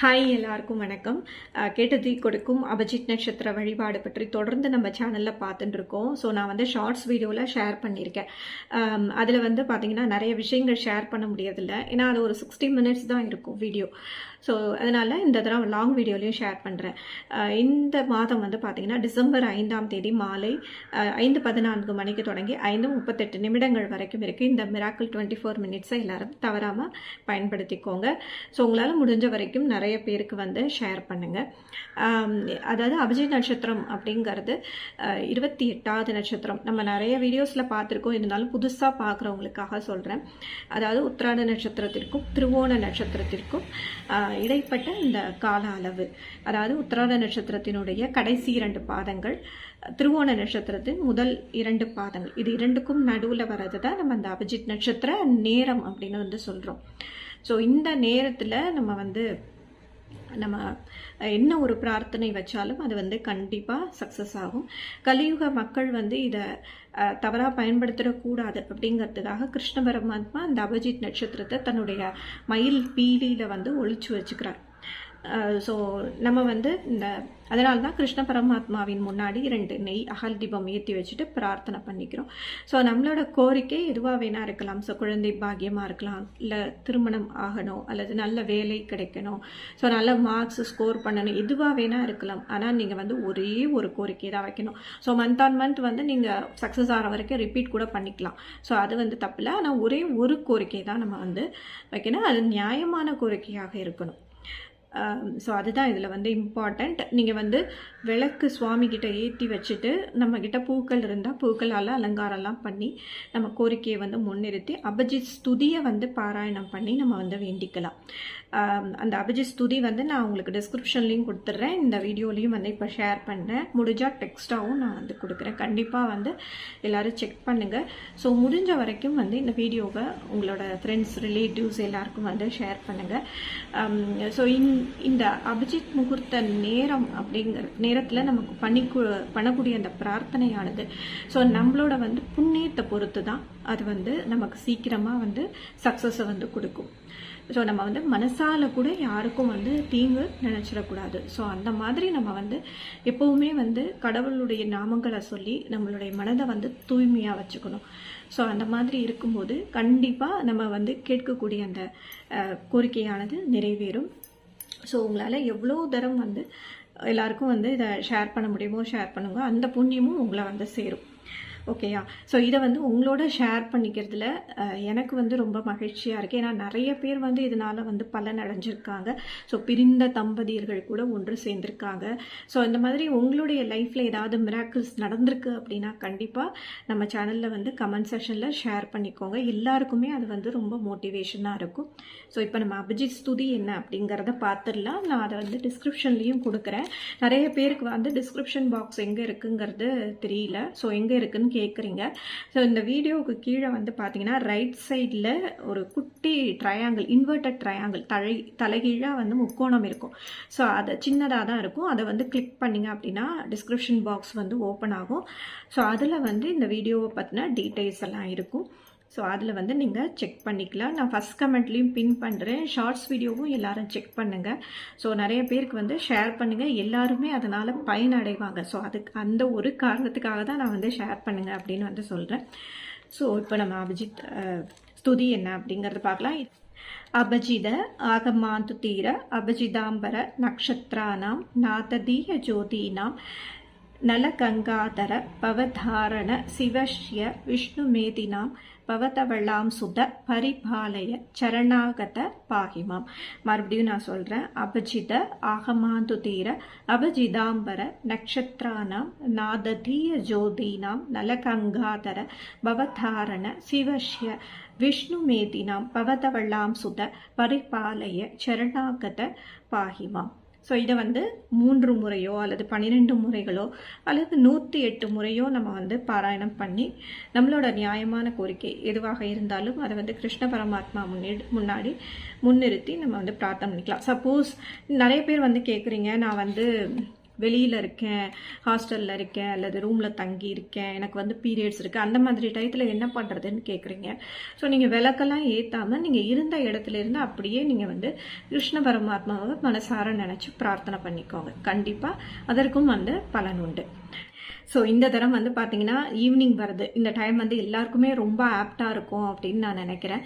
Hi எல்லாருக்கும் வணக்கம். கேட்டதி கொடுக்கும் அபிஜித் நட்சத்திர வழிபாடு பற்றி தொடர்ந்து நம்ம சேனலில் பார்த்துட்டு இருக்கோம். ஸோ நான் வந்து ஷார்ட்ஸ் வீடியோவில் ஷேர் பண்ணியிருக்கேன். அதில் வந்து பார்த்தீங்கன்னா நிறைய விஷயங்கள் ஷேர் பண்ண முடியறதில்ல. ஏன்னா அது ஒரு சிக்ஸ்டி மினிட்ஸ் தான் இருக்கும் வீடியோ ஸோ அதனால் இந்த தடவை லாங் வீடியோலையும் ஷேர் பண்ணுறேன் இந்த மாதம் வந்து பார்த்தீங்கன்னா டிசம்பர் ஐந்தாம் தேதி மாலை ஐந்து பதினான்கு மணிக்கு தொடங்கி ஐந்து முப்பத்தெட்டு நிமிடங்கள் வரைக்கும் இருக்குது இந்த மிராக்கிள் டுவெண்ட்டி ஃபோர் மினிட்ஸை எல்லாரும் தவறாமல் பயன்படுத்திக்கோங்க. ஸோ உங்களால் முடிஞ்ச வரைக்கும் நிறைய நிறைய பேருக்கு வந்து ஷேர் பண்ணுங்கள் அதாவது அபிஜித் நட்சத்திரம் அப்படிங்கிறது இருபத்தி எட்டாவது நட்சத்திரம். நம்ம நிறைய வீடியோஸில் பார்த்துருக்கோம். இருந்தாலும் புதுசாக பார்க்குறவங்களுக்காக சொல்கிறேன் அதாவது உத்திராட நட்சத்திரத்திற்கும் திருவோண நட்சத்திரத்திற்கும் இடைப்பட்ட இந்த கால அளவு. அதாவது உத்திராட நட்சத்திரத்தினுடைய கடைசி இரண்டு பாதங்கள் திருவோண நட்சத்திரத்தின் முதல் இரண்டு பாதங்கள். இது இரண்டுக்கும் நடுவில் வர்றது தான் நம்ம அந்த அபிஜித் நட்சத்திர நேரம் அப்படின்னு வந்து சொல்கிறோம் ஸோ இந்த நேரத்தில் நம்ம வந்து நம்ம என்ன ஒரு பிரார்த்தனை வச்சாலும் அது வந்து கண்டிப்பாக சக்ஸஸ் ஆகும். கலியுக மக்கள் வந்து இதை தவறாக பயன்படுத்திடக்கூடாது அப்படிங்கிறதுக்காக கிருஷ்ண பரமாத்மா அந்த அபிஜித் நட்சத்திரத்தை தன்னுடைய மயில் பீலியில் வந்து ஒழிச்சு வச்சுக்கிறார். ஸோ நம்ம வந்து இந்த அதனால தான் கிருஷ்ண பரமாத்மாவின் முன்னாடி ரெண்டு நெய் அகல் தீபம் ஏற்றி வச்சுட்டு பிரார்த்தனை பண்ணிக்கிறோம். ஸோ நம்மளோட கோரிக்கை எதுவாக வேணா இருக்கலாம். ஸோ குழந்தை பாக்கியமாக இருக்கலாம். இல்லை திருமணம் ஆகணும். அல்லது நல்ல வேலை கிடைக்கணும். ஸோ நல்ல மார்க்ஸ் ஸ்கோர் பண்ணணும். எதுவாக வேணா இருக்கலாம். ஆனால் நீங்கள் வந்து ஒரே ஒரு கோரிக்கை தான் வைக்கணும். ஸோ மந்த் ஆன் மந்த் வந்து நீங்கள் சக்ஸஸ் ஆகிற வரைக்கும் ரிப்பீட் கூட பண்ணிக்கலாம். ஸோ அது வந்து தப்பில்லை. ஆனால் ஒரே ஒரு கோரிக்கை தான் நம்ம வந்து வைக்கணும். அது நியாயமான கோரிக்கையாக இருக்கணும். ஸோ அதுதான் இதில் வந்து இம்பார்ட்டண்ட் நீங்கள் வந்து விளக்கு சுவாமிகிட்ட ஏற்றி வச்சுட்டு நம்ம பூக்கள் இருந்தால் பூக்களால் அலங்காரம்லாம் பண்ணி நம்ம கோரிக்கையை வந்து முன்னிறுத்தி அபிஜித் ஸ்துதியை வந்து பாராயணம் பண்ணி நம்ம வந்து வேண்டிக்கலாம். அந்த அபிஜித் ஸ்துதி வந்து நான் உங்களுக்கு டிஸ்கிரிப்ஷன்லேயும் கொடுத்துட்றேன் இந்த வீடியோலையும் வந்து இப்போ ஷேர் பண்ணேன். முடிஞ்சால் டெக்ஸ்ட்டாகவும் நான் வந்து கொடுக்குறேன். கண்டிப்பாக வந்து எல்லோரும் செக் பண்ணுங்கள் ஸோ முடிஞ்ச வரைக்கும் வந்து இந்த வீடியோவை உங்களோட ஃப்ரெண்ட்ஸ் ரிலேட்டிவ்ஸ் எல்லாருக்கும் வந்து ஷேர் பண்ணுங்கள் ஸோ இந்த இந்த அபிஜித் முகூர்த்த நேரம் அப்படிங்கிற நேரத்தில் நமக்கு பண்ணி பண்ணக்கூடிய அந்த பிரார்த்தனையானது. ஸோ நம்மளோட வந்து புண்ணியத்தை பொறுத்து தான் அது வந்து நமக்கு சீக்கிரமாக வந்து சக்ஸஸை வந்து கொடுக்கும். ஸோ நம்ம வந்து மனசால கூட யாருக்கும் வந்து தீங்கு நினச்சிடக்கூடாது. ஸோ அந்த மாதிரி நம்ம வந்து எப்போவுமே வந்து கடவுளுடைய நாமங்களை சொல்லி நம்மளுடைய மனதை வந்து தூய்மையாக வச்சுக்கணும். ஸோ அந்த மாதிரி இருக்கும்போது கண்டிப்பாக நம்ம வந்து கேட்கக்கூடிய அந்த கோரிக்கையானது நிறைவேறும். ஸோ உங்களால் எவ்வளோ தரம் வந்து எல்லாருக்கும் வந்து இதை ஷேர் பண்ண முடியுமோ ஷேர் பண்ணுங்க. அந்த புண்ணியமும் உங்களை வந்து சேரும். ஓகேயா ஸோ இதை வந்து உங்களோட ஷேர் பண்ணிக்கிறதுல எனக்கு வந்து ரொம்ப மகிழ்ச்சியாக இருக்குது ஏன்னா நிறைய பேர் வந்து இதனால் வந்து பலன் அடைஞ்சிருக்காங்க. ஸோ பிரிந்த தம்பதியர்கள் கூட ஒன்று சேர்ந்திருக்காங்க. ஸோ இந்த மாதிரி உங்களுடைய லைஃப்பில் ஏதாவது மிராக்கிள்ஸ் நடந்திருக்கு அப்படின்னா கண்டிப்பாக நம்ம சேனலில் வந்து கமெண்ட் செஷனில் ஷேர் பண்ணிக்கோங்க. எல்லாருக்குமே அது வந்து ரொம்ப மோட்டிவேஷனாக இருக்கும். ஸோ இப்போ நம்ம அபிஜித் ஸ்துதி என்ன அப்படிங்கிறத பார்த்துடலாம் நான் அதை வந்து டிஸ்கிரிப்ஷன்லேயும் கொடுக்குறேன். நிறைய பேருக்கு வந்து டிஸ்கிரிப்ஷன் பாக்ஸ் எங்கே இருக்குங்கிறது தெரியல. ஸோ எங்கே இருக்குன்னு கேட்குறீங்க ஸோ இந்த வீடியோவுக்கு கீழே வந்து பார்த்தீங்கன்னா ரைட் சைடில் ஒரு குட்டி ட்ரையாங்கிள் இன்வெர்டட் ட்ரையாங்கிள் தலை தலைகீழாக வந்து முக்கோணம் இருக்கும். ஸோ அதை சின்னதாக தான் இருக்கும். அதை வந்து கிளிக் பண்ணிங்க அப்படின்னா டிஸ்கிரிப்ஷன் பாக்ஸ் வந்து ஓப்பன் ஆகும். ஸோ அதில் வந்து இந்த வீடியோவை பற்றின டீட்டெயில்ஸ் எல்லாம் இருக்கும். ஸோ அதில் வந்து நீங்கள் செக் பண்ணிக்கலாம். நான் ஃபஸ்ட் கமெண்ட்லேயும் பின் பண்ணுறேன் ஷார்ட்ஸ் வீடியோவும் எல்லாரும் செக் பண்ணுங்கள் ஸோ நிறைய பேருக்கு வந்து ஷேர் பண்ணுங்கள் எல்லாருமே அதனால் பயனடைவாங்க. ஸோ அதுக்கு அந்த ஒரு காரணத்துக்காக தான் நான் வந்து ஷேர் பண்ணுங்க அப்படின்னு வந்து சொல்கிறேன் ஸோ இப்போ நம்ம அபிஜித் ஸ்துதி என்ன அப்படிங்கிறத பார்க்கலாம். அபஜித ஆகமாந்து தீர அபஜிதாம்பர நக்ஷத்ரானாம் நாததீய ஜோதீனாம் நலகங்காதர பவதாரண சிவஷ்ய விஷ்ணுமேதினாம் பவதவளாம் சுத பரிபாலய சரணாகத பாகிமாம். மறுபடியும் நான் சொல்கிறேன் அபஜித ஆகமாந்து தீர அபஜிதாம்பர நக்ஷத்ரானாம் நாததீய ஜோதீனாம் நலகங்காதர பவதாரண சிவஷ்ய விஷ்ணுமேதினாம் பவதவளாம் சுத பரிபாலய சரணாகத பாகிமாம். ஸோ இதை வந்து மூன்று முறையோ அல்லது பன்னிரெண்டு முறைகளோ அல்லது நூற்றி எட்டு முறையோ நம்ம வந்து பாராயணம் பண்ணி நம்மளோட நியாயமான கோரிக்கை எதுவாக இருந்தாலும் அதை வந்து கிருஷ்ண பரமாத்மா முன்னாடி முன்னாடி முன்னிறுத்தி நம்ம வந்து பிரார்த்தனை பண்ணிக்கலாம். சப்போஸ் நிறைய பேர் வந்து கேட்குறீங்க நான் வந்து வெளியில் இருக்கேன் ஹாஸ்டலில் இருக்கேன் அல்லது ரூமில் தங்கி இருக்கேன் எனக்கு வந்து பீரியட்ஸ் இருக்குது அந்த மாதிரி டயத்தில் என்ன பண்ணுறதுன்னு கேட்குறீங்க ஸோ நீங்கள் விளக்கெல்லாம் ஏற்றாமல் நீங்கள் இருந்த இடத்துல இருந்து அப்படியே நீங்கள் வந்து கிருஷ்ண பரமாத்மாவை மனசார நினச்சி பிரார்த்தனை பண்ணிக்கோங்க. கண்டிப்பாக அதற்கும் வந்து பலன் உண்டு. ஸோ இந்த தரம் வந்து பார்த்தீங்கன்னா ஈவினிங் வருது இந்த டைம் வந்து எல்லாருக்குமே ரொம்ப ஆப்டாக இருக்கும் அப்படின்னு நான் நினைக்கிறேன்.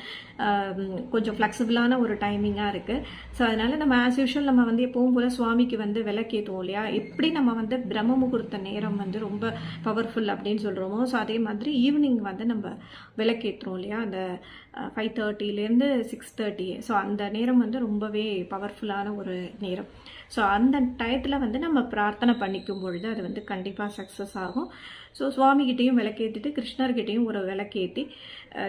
கொஞ்சம் ஃப்ளெக்சிபிளான ஒரு டைமிங்காக இருக்குது ஸோ அதனால் நம்ம ஆஸ் யூஷுவல் நம்ம வந்து எப்பவும் போல் சுவாமிக்கு வந்து விளக்கேற்றுவோம் இல்லையா? எப்படி நம்ம வந்து பிரம்ம முகூர்த்த நேரம் வந்து ரொம்ப பவர்ஃபுல் அப்படின்னு சொல்கிறோமோ ஸோ அதே மாதிரி ஈவினிங் வந்து நம்ம விளக்கேற்றுறோம் இல்லையா? அந்த ஃபைவ் தேர்ட்டிலேருந்து சிக்ஸ் தேர்ட்டி ஸோ அந்த நேரம் வந்து ரொம்பவே பவர்ஃபுல்லான ஒரு நேரம். ஸோ அந்த டயத்தில் வந்து நம்ம பிரார்த்தனை பண்ணிக்கும் பொழுது அது வந்து கண்டிப்பாக சக்ஸஸ் ஆகும். ஸோ சுவாமிகிட்டேயும் விளக்கேற்றிட்டு கிருஷ்ணர்கிட்டையும் ஒரு விளக்கேற்றி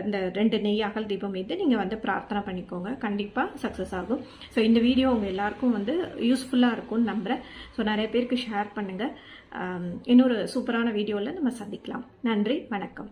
இந்த ரெண்டு நெய் அகல் தீபம் ஏற்றி நீங்கள் வந்து பிரார்த்தனை பண்ணிக்கோங்க. கண்டிப்பாக சக்ஸஸ் ஆகும். ஸோ இந்த வீடியோ உங்கள் எல்லாருக்கும் வந்து யூஸ்ஃபுல்லாக இருக்கும்னு நம்புகிறேன் ஸோ நிறைய பேருக்கு ஷேர் பண்ணுங்கள் இன்னொரு சூப்பரான வீடியோவில் நம்ம சந்திக்கலாம். நன்றி வணக்கம்.